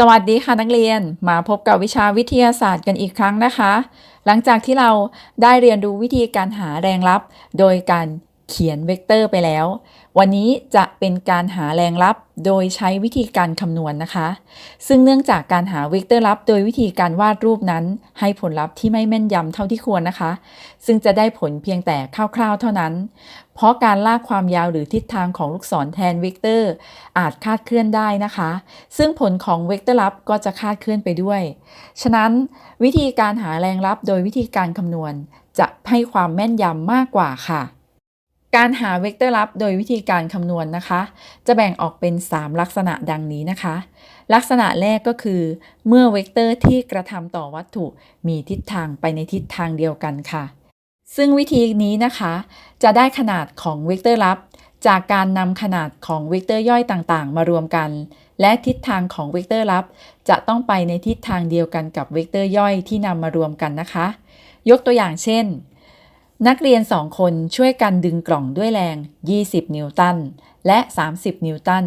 สวัสดีค่ะนักเรียนมาพบกับวิชาวิทยาศาสตร์กันอีกครั้งนะคะ หลังจากที่เราได้เรียนรู้วิธีการหาแรงลับ โดยการ เขียนเวกเตอร์ไปแล้ว วันนี้จะเป็นการหาแรงลับโดยใช้วิธีการคำนวณนะคะ ซึ่งเนื่องจากการหาเวกเตอร์ลับ โดยวิธีการวาดรูปนั้น ให้ผลลัพธ์ที่ไม่แม่นยำเท่าที่ควรนะคะ ซึ่งจะได้ผลเพียงแต่คร่าวๆ เท่านั้น เพราะการลากความยาวหรือทิศทางของลูกศรแทนเวกเตอร์อาจคาดเคลื่อนได้นะคะ ซึ่งผลของเวกเตอร์ลับก็จะคาดเคลื่อนไปด้วย ฉะนั้นวิธีการหาแรงลับโดยวิธีการคำนวณ จะให้ความแม่นยำมากกว่าค่ะ การหาเวกเตอร์ลับโดยวิธีการคำนวณนะคะ จะแบ่งออกเป็น 3 ลักษณะดังนี้นะคะ ลักษณะแรกก็คือ เมื่อเวกเตอร์ที่กระทำต่อวัตถุมีทิศทางไปในทิศทางเดียวกันค่ะ ซึ่งวิธีนี้นะคะ จะได้ขนาดของเวกเตอร์ลับ จากการนำขนาดของเวกเตอร์ย่อยต่างๆ มารวมกัน และทิศทางของเวกเตอร์ลับ จะต้องไปในทิศทางเดียวกันกับเวกเตอร์ย่อยที่นำมารวมกันนะคะ ยกตัวอย่างเช่น นักเรียน2คนช่วยกันดึงกล่องด้วยแรง 20 นิวตัน และ 30 นิวตัน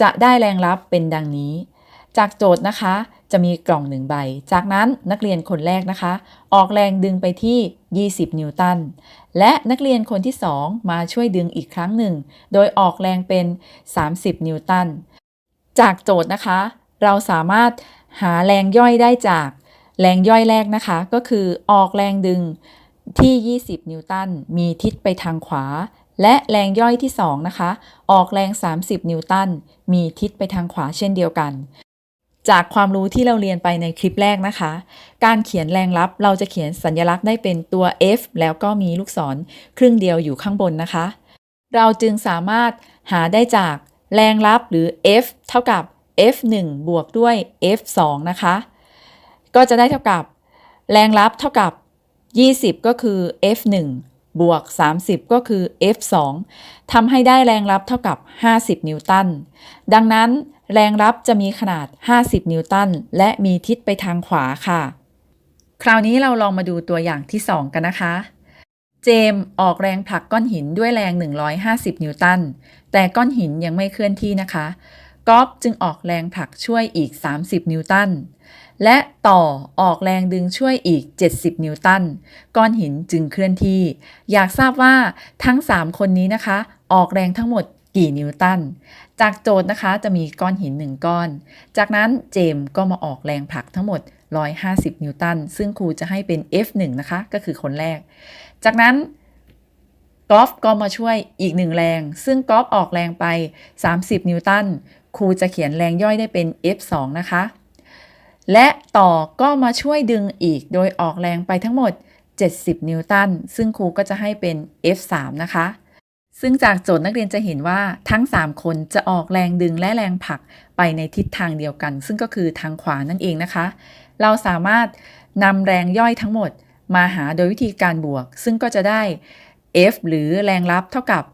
จะได้แรงรับเป็นดังนี้ จากโจทย์นะคะ จะมีกล่องหนึ่งใบ จากนั้นนักเรียนคนแรกนะคะ ออกแรงดึงไปที่ 20 นิวตัน และนักเรียนคนที่ 2 มาช่วยดึงอีกครั้งหนึ่ง โดยออกแรงเป็น 30 นิวตัน จากโจทย์นะคะ เราสามารถหาแรงย่อยได้จาก แรงย่อยแรกนะคะ ก็คือออกแรงดึง ที่ 20 นิวตัน มีทิศไปทางขวา และแรงย่อยที่ 2 นะคะ ออกแรง 30 นิวตัน มีทิศไปทางขวาเช่นเดียวกัน จากความรู้ที่เราเรียนไปในคลิปแรกนะคะ การเขียนแรงลับเราจะเขียนสัญลักษณ์ได้เป็นตัว F แล้วก็มีลูกศรครึ่งเดียวอยู่ข้างบนนะคะ เราจึงสามารถหาได้จากแรงลับหรือ F เท่ากับ F1 บวกด้วย F2 นะคะ ก็จะได้เท่ากับ แรงลับเท่ากับ 20 ก็คือ F1 บวก 30 ก็คือ F2 ทำให้ได้แรงรับเท่ากับ 50 นิวตัน ดังนั้นแรงรับจะมีขนาด 50 นิวตัน และมีทิศไปทางขวาค่ะ คราวนี้เราลองมาดูตัวอย่างที่ 2 กันนะคะ เจมออกแรงผลักก้อนหินด้วยแรง 150 นิวตัน แต่ก้อนหินยังไม่เคลื่อนที่นะคะกอฟจึงออกแรงผลักช่วยอีก 30 นิวตัน และต่อออกแรงดึงช่วยอีก 70 นิวตัน ก้อนหินจึงเคลื่อนที่ อยากทราบว่าทั้ง 3 คนนี้นะคะ ออกแรงทั้งหมดกี่นิวตัน จากโจทย์นะคะจะมีก้อนหิน 1 ก้อน จากนั้นเจมก็มาออกแรงผลักทั้งหมด 150 นิวตัน ซึ่งครูจะให้เป็น F1 นะคะ ก็คือคนแรก จากนั้นกอล์ฟก็มาช่วยอีกหนึ่งแรง ซึ่งกอล์ฟออกแรงไป 30 นิวตัน ครูจะเขียนแรงย่อยได้เป็น F2 นะคะ และต่อก็มาช่วยดึงอีกโดยออกแรงไปทั้งหมด 70 นิวตัน ซึ่งครูก็จะให้เป็น F3 นะคะ ซึ่งจากโจทย์นักเรียนจะเห็นว่าทั้ง 3 คนจะออกแรงดึงและแรงผลักไปในทิศทางเดียวกัน ซึ่งก็คือทางขวานั่นเองนะคะ เราสามารถนำแรงย่อยทั้งหมดมาหาโดยวิธีการบวก ซึ่งก็จะได้ F หรือแรงรับเท่ากับ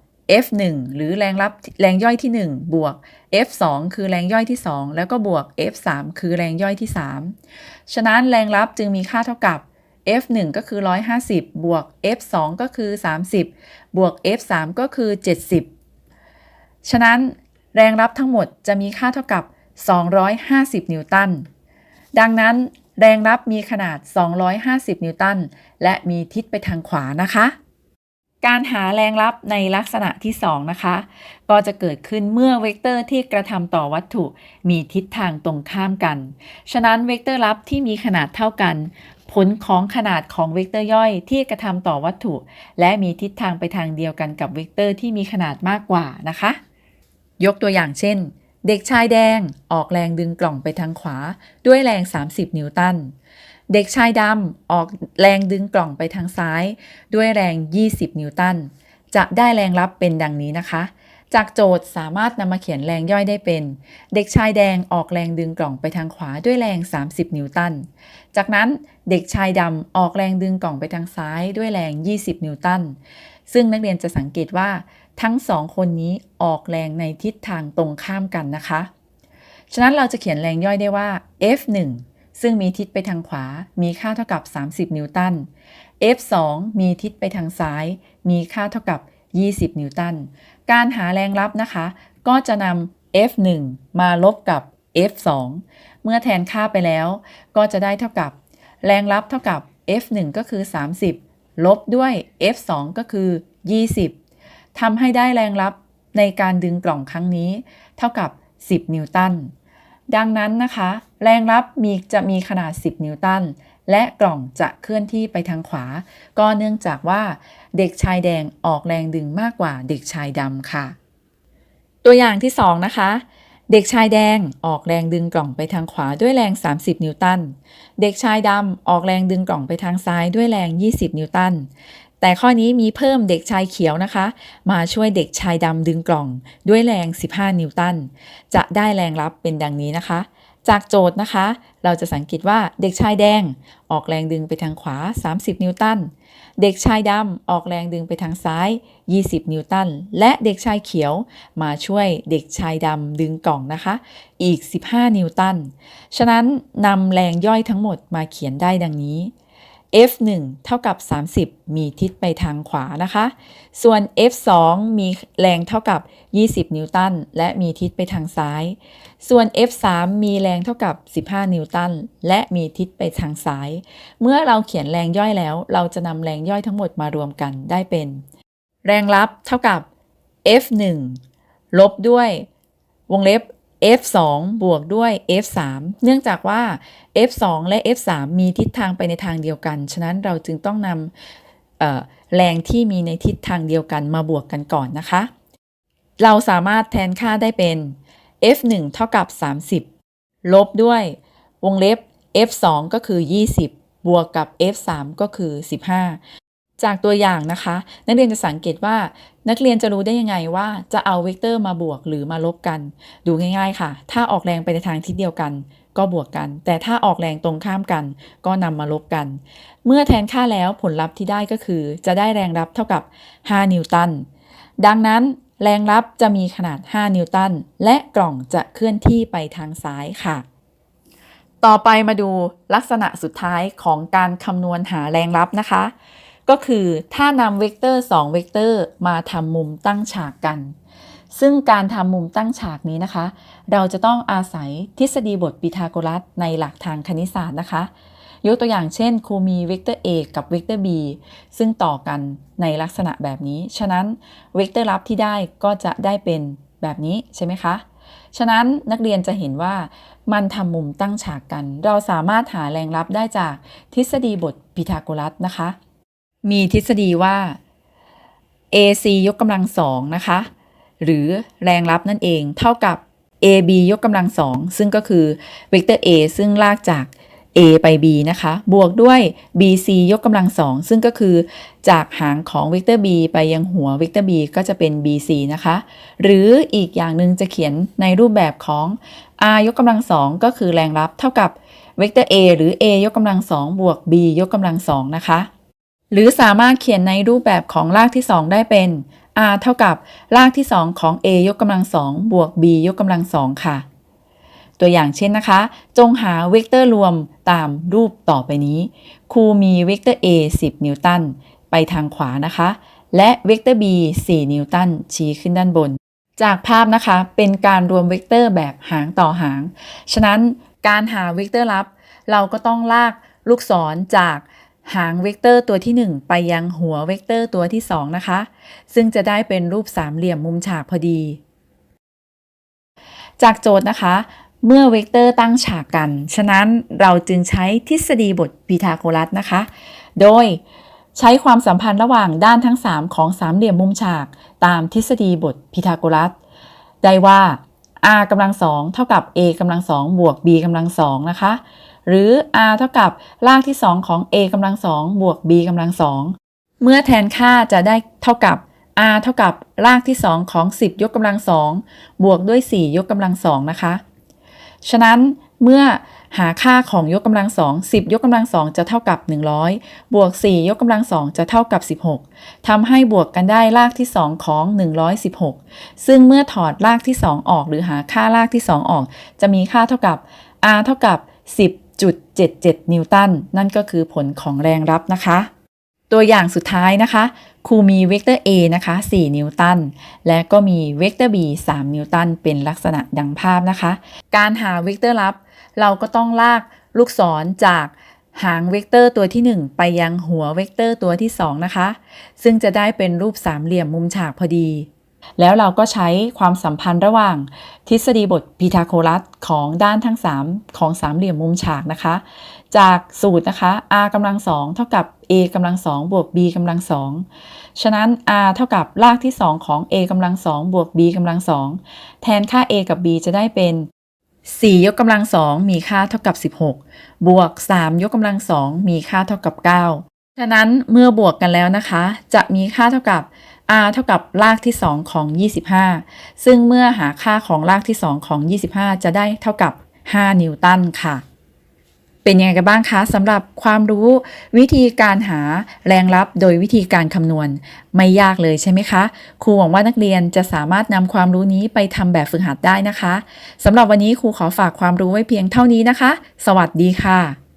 F1 หรือแรงรับแรงย่อยที่ 1 บวก F2 คือแรงย่อยที่ 2 แล้วก็บวก F3 คือแรงย่อยที่ 3 ฉะนั้นแรงรับจึงมีค่าเท่ากับ F1 ก็คือ 150 บวก F2 ก็คือ 30 บวก F3 ก็คือ 70 ฉะนั้นแรงรับทั้งหมดจะมีค่าเท่ากับ 250 นิวตัน ดังนั้นแรงรับมีขนาด 250 นิวตัน และมีทิศไปทางขวานะคะ การหาแรงลับในลักษณะที่ 2 นะคะ ก็จะเกิดขึ้นเมื่อเวกเตอร์ที่กระทำต่อวัตถุมีทิศทางตรงข้ามกัน ฉะนั้นเวกเตอร์ลับที่มีขนาดเท่ากัน ผลของขนาดของเวกเตอร์ย่อยที่กระทำต่อวัตถุ และมีทิศทางไปทางเดียวกันกับเวกเตอร์ที่มีขนาดมากกว่านะคะ ยกตัวอย่างเช่น เด็กชายแดงออกแรงดึงกล่องไปทางขวา ด้วยแรง 30 นิวตัน เด็กชายดำออกแรงดึงกล่องไปทางซ้าย ด้วยแรง 20 นิวตัน จะได้แรงรับเป็นดังนี้นะคะ จากโจทย์สามารถนำมาเขียนแรงย่อยได้เป็น เด็กชายแดงออกแรงดึงกล่องไปทางขวาด้วยแรง 30 นิวตัน จากนั้นเด็กชายดำออกแรงดึงกล่องไปทางซ้ายด้วยแรง 20 นิวตัน ซึ่งนักเรียนจะสังเกตว่า ทั้งสองคนนี้ออกแรงในทิศทางตรงข้ามกันนะคะ ฉะนั้นเราจะเขียนแรงย่อยได้ว่า F1 ซึ่งมีทิศไปทางขวา มีค่าเท่ากับ 30 นิวตัน F2 มีทิศไปทางซ้าย มีค่าเท่ากับ 20 นิวตัน การหาแรงรับนะคะ ก็จะนำ F1 มาลบกับ F 2 เมื่อแทนค่าไปแล้ว ก็จะได้เท่ากับ แรงรับเท่ากับ F 1 ก็คือ 30 ลบด้วย F 2 ก็คือ 20 ทำให้ได้แรงรับในการดึงกล่องครั้งนี้ เท่ากับ 10 นิวตัน ดังนั้นนะคะ แรงรับมีจะมีขนาด 10 นิวตัน และกล่องจะเคลื่อนที่ไปทางขวา ก็เนื่องจากว่า เด็กชายแดงออกแรงดึงมากกว่าเด็กชายดำค่ะ ตัวอย่างที่ 2 นะคะ เด็กชายแดงออกแรงดึงกล่องไปทางขวาด้วยแรง 30 นิวตัน เด็กชายดำออกแรงดึงกล่องไปทางซ้ายด้วยแรง 20 นิวตัน แต่ข้อนี้มีเพิ่มเด็กชายเขียวนะคะ มาช่วยเด็กชายดำดึงกล่อง ด้วยแรง 15 นิวตัน จะได้แรงรับเป็นดังนี้นะคะ จากโจทย์นะคะ เราจะสังเกตว่าเด็กชายแดง ออกแรงดึงไปทางขวา 30 นิวตัน เด็กชายดำออกแรงดึงไปทางซ้าย 20 นิวตัน และเด็กชายเขียวมาช่วยเด็กชายดำดึงกล่องนะคะ อีก 15 นิวตัน ฉะนั้นนำแรงย่อยทั้งหมดมาเขียนได้ดังนี้ F1 เท่ากับ 30 มีทิศไปทางขวานะคะ ส่วน F2 มีแรงเท่ากับ 20 นิวตัน และมีทิศไปทางซ้าย ส่วน F3 มีแรงเท่ากับ 15 นิวตัน และมีทิศไปทางซ้าย เมื่อเราเขียนแรงย่อยแล้ว เราจะนำแรงย่อยทั้งหมดมารวมกันได้เป็น แรงรับเท่ากับ F1 ลบด้วยวงเล็บ F2 บวกด้วย F3 เนื่องจากว่า F2 และ F3 มีทิศทางไปในทางเดียวกัน ฉะนั้นเราจึงต้องนำแรงที่มีในทิศทางเดียวกันมาบวกกันก่อนนะคะ เราสามารถแทนค่าได้เป็น F1 เท่ากับ 30 ลบด้วยวงเล็บ F2 ก็คือ 20 บวกกับ F3 ก็คือ 15 จากตัวอย่างนะคะ นักเรียนจะสังเกตว่า นักเรียนจะรู้ได้ยังไงว่าจะเอาเวกเตอร์มาบวกหรือมาลบกัน ดูง่ายๆค่ะ ถ้าออกแรงไปในทางทิศเดียวกัน ก็บวกกัน แต่ถ้าออกแรงตรงข้ามกัน ก็นำมาลบกัน เมื่อแทนค่าแล้วผลลัพธ์ที่ได้ก็คือ จะได้แรงรับเท่ากับ 5 นิวตันดังนั้นแรงรับจะมีขนาด 5 นิวตัน และกล่องจะเคลื่อนที่ไปทางซ้ายค่ะ ต่อไปมาดูลักษณะสุดท้ายของการคำนวณหาแรงรับนะคะ ก็คือถ้านำเวกเตอร์2เวกเตอร์มาทำมุมตั้งฉากกัน ซึ่งการทำมุมตั้งฉากนี้นะคะ เราจะต้องอาศัยทฤษฎีบทพีทาโกรัสในหลักทางคณิตศาสตร์นะคะ ยกตัวอย่างเช่นครูมีเวกเตอร์ a กับเวกเตอร์ b ซึ่งต่อกันในลักษณะแบบนี้ ฉะนั้นเวกเตอร์รับที่ได้ก็จะได้เป็นแบบนี้ใช่ไหมคะฉะนั้นนักเรียนจะเห็นว่ามันทำมุมตั้งฉากกัน เราสามารถหาแรงรับได้จากทฤษฎีบทพีทาโกรัสนะคะ มีทฤษฎีว่า AC ยกกำลังสองนะคะ หรือแรงรับนั่นเองเท่ากับ AB ยกกำลังสองซึ่งก็คือเวกเตอร์ A ซึ่งลากจาก A ไป B นะคะ บวกด้วย BC ยกกำลังสองซึ่งก็คือจากหางของเวกเตอร์ B ไปยังหัวเวกเตอร์ B ก็จะเป็น BC นะคะ หรืออีกอย่างหนึ่งจะเขียนในรูปแบบของ R ยกกำลังสองก็คือแรงรับเท่ากับเวกเตอร์ A หรือ A ยกกำลังสองบวก B ยกกำลังสองนะคะ หรือสามารถเขียนในรูปแบบของรากที่ 2 ได้เป็น r เท่ากับรากที่ 2 ของ a ยกกำลังสองบวก b ยกกำลังสองค่ะ ตัวอย่างเช่นนะคะ จงหาเวกเตอร์รวมตามรูปต่อไปนี้ ครูมีเวกเตอร์ a 10 นิวตันไปทางขวานะคะ และเวกเตอร์ b 4 นิวตันชี้ขึ้นด้านบน จากภาพนะคะเป็นการรวมเวกเตอร์แบบหางต่อหาง ฉะนั้นการหาเวกเตอร์ลับ เราก็ต้องลากลูกศรจาก หางเวกเตอร์ตัวที่ 1 ไปยังหัวเวกเตอร์ตัวที่ 2 นะคะ ซึ่งจะได้เป็นรูปสามเหลี่ยมมุมฉากพอดี จากโจทย์นะคะ เมื่อเวกเตอร์ตั้งฉากกัน ฉะนั้นเราจึงใช้ทฤษฎีบทพีทาโกรัสนะคะ โดยใช้ความสัมพันธ์ระหว่างด้านทั้ง 3 ของสามเหลี่ยมมุมฉาก ตามทฤษฎีบทพีทาโกรัส ได้ว่า r กำลังสองเท่ากับ a กำลังสองบวก b กำลังสองนะคะ หรือ r เท่ากับรากที่ 2 ของ a กำลังสองบวก b กำลังสองเมื่อแทนค่าจะได้เท่ากับ r เท่ากับรากที่ 2 ของ 10 ยกกำลังสองบวกด้วย 4 ยกกำลังสองนะคะ ฉะนั้นเมื่อหาค่าของยกกำลังสอง10 ยกกำลังสองจะเท่ากับ 100 บวก 4 ยกกำลังสองจะเท่ากับ 16 ทำให้บวกกันได้รากที่ 2 ของ 116 ซึ่งเมื่อถอดรากที่ 2 ออกหรือหาค่ารากที่ 2 ออก จะมีค่าเท่ากับ r เท่ากับ 0.77 นิวตัน นั่นก็คือผลของแรงรับนะคะ ตัวอย่างสุดท้ายนะคะ ครูมีเวกเตอร์ A นะคะ 4 นิวตัน และก็มีเวกเตอร์ B 3 นิวตัน เป็นลักษณะดังภาพนะคะ การหาเวกเตอร์ลับ เราก็ต้องลากลูกศรจากหางเวกเตอร์ตัวที่ 1 ไปยังหัวเวกเตอร์ตัวที่ 2 นะคะ ซึ่งจะได้เป็นรูปสามเหลี่ยมมุมฉากพอดี แล้วเราก็ใช้ความสัมพันธ์ระหว่าง ทฤษฎีบทพีทาโกรัสของด้านทั้ง 3 ของสามเหลี่ยมมุมฉากนะคะ จากสูตรนะคะ r กำลังสองเท่ากับ a กำลังสองบวก b กำลังสองฉะนั้น r เท่ากับรากที่ 2 ของ a กำลังสองบวก b กำลังสองแทนค่า a กับ b จะได้เป็น 4 ยกกำลังสองมีค่าเท่ากับ 16 บวก 3 ยกกำลังสองมีค่าเท่ากับ 9 ฉะนั้นเมื่อบวกกันแล้วนะคะ จะมีค่าเท่ากับ r เท่ากับรากที่ 2 ของ 25 ซึ่งเมื่อหาค่าของรากที่ 2 ของ 25 จะได้เท่ากับ 5 นิวตันค่ะ เป็นยังไงกันบ้างคะสำหรับความรู้วิธีการหาแรงรับโดยวิธีการคำนวณ ไม่ยากเลยใช่ไหมคะ ครูหวังว่านักเรียนจะสามารถนำความรู้นี้ไปทำแบบฝึกหัดได้นะคะสำหรับวันนี้ครูขอฝากความรู้ไว้เพียงเท่านี้นะคะ สวัสดีค่ะ